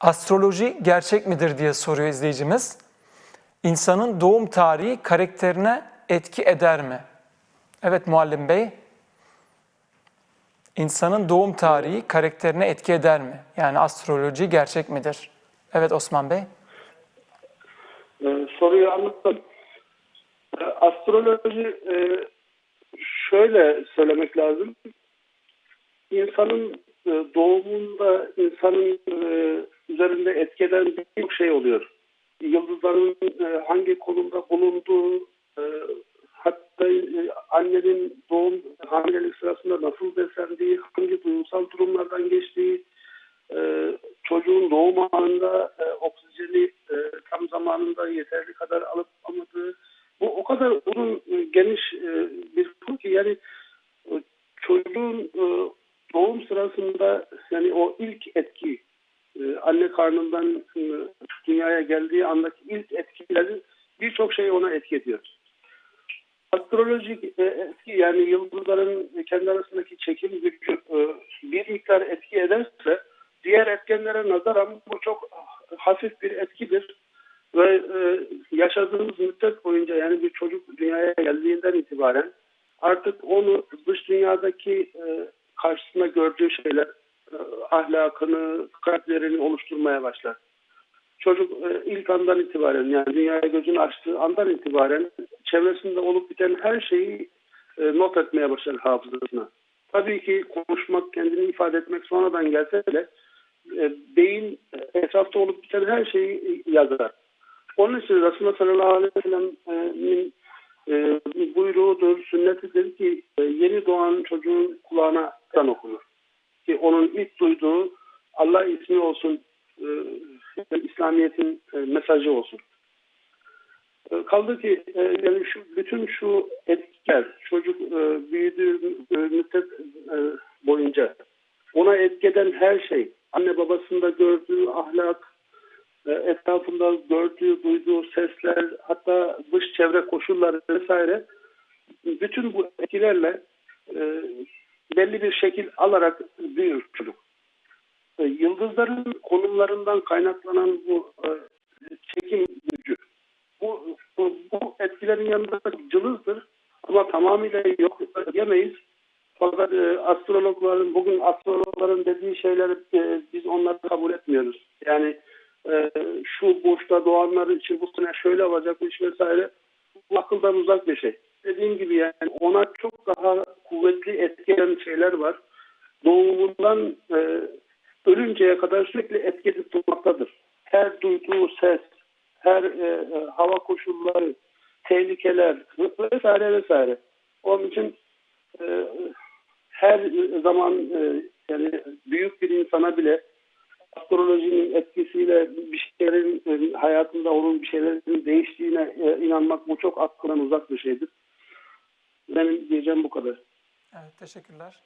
Astroloji gerçek midir diye soruyor izleyicimiz. İnsanın doğum tarihi karakterine etki eder mi? Evet Muallim Bey. İnsanın doğum tarihi karakterine etki eder mi? Yani astroloji gerçek midir? Evet Osman Bey. Ee, soruyu anlattım. Ee, Astroloji e, şöyle söylemek lazım. İnsanın e, doğumunda insanın e, üzerinde etki eden birçok şey oluyor. Yıldızların e, hangi konumda bulunduğu, e, hatta e, annenin doğum hamilelik sırasında nasıl beslendiği, hangi duygusal durumlardan geçtiği, e, çocuğun doğum anında e, oksijeni e, tam zamanında yeterli kadar alıp almadığı bu o kadar uzun e, geniş e, bir konu ki yani e, çocuğun e, doğum sırasında yani o ilk etki e, anne karnından e, dünyaya geldiği andaki ilk etkileri birçok şey ona etki ediyor. Astrolojik e, etki yani yıldızların kendi arasındaki çekim gücü bir miktar etki ederse diğer etkenlere nazaran bu çok hafif bir etkidir ve yaşadığımız müddet boyunca yani bir çocuk dünyaya geldiğinden itibaren artık onu dış dünyadaki e, karşısında gördüğü şeyler ahlakını, kalplerini oluşturmaya başlar. Çocuk e, ilk andan itibaren yani dünyaya gözünü açtığı andan itibaren çevresinde olup biten her şeyi e, not etmeye başlar hafızasına. Tabii ki konuşmak, kendini ifade etmek sonradan gelse bile e, beyin e, etrafta olup biten her şeyi yazar. Onun için Resulullah sallallahu aleyhi ve sellem'in e, buyruğudur, sünnetidir ki e, yeni doğan çocuğun kulağına kan okunur. Ki onun ilk duyduğu Allah ismi olsun, e, İslamiyet'in e, mesajı olsun. E, kaldı ki e, yani şu bütün şu etkiler çocuk e, büyüdüğü e, müddet e, boyunca ona etkeden her şey anne babasında gördüğü ahlak e, etrafında gördüğü duyduğu sesler hatta dış çevre koşulları vesaire bütün bu etkilerle e, belli bir şekil alarak büyür çocuk. E, Yıldızların konumlarından kaynaklanan bu e, çekim gücü bu, bu, bu etkilerin yanında cılızdır ama tamamıyla yok diyemeyiz. Fakat e, astrologların, bugün astrologların dediği şeyleri e, biz onları kabul etmiyoruz. Yani e, şu burçta doğanlar için bu sene şöyle olacakmış vesaire bu akıldan uzak bir şey. Dediğim gibi yani ona çok daha kuvvetli etkileyen şeyler var. Doğumundan e, ölünceye kadar sürekli etki edip durmaktadır. Her duyduğu ses, her e, e, hava koşulları, tehlikeler vesaire vesaire. Onun için e, her zaman e, yani büyük bir insana bile astrolojinin etkisiyle bir şeylerin e, hayatında onun bir şeylerin değiştiğine e, inanmak bu çok aklından uzak bir şeydir. Benim diyeceğim bu kadar. Evet teşekkürler.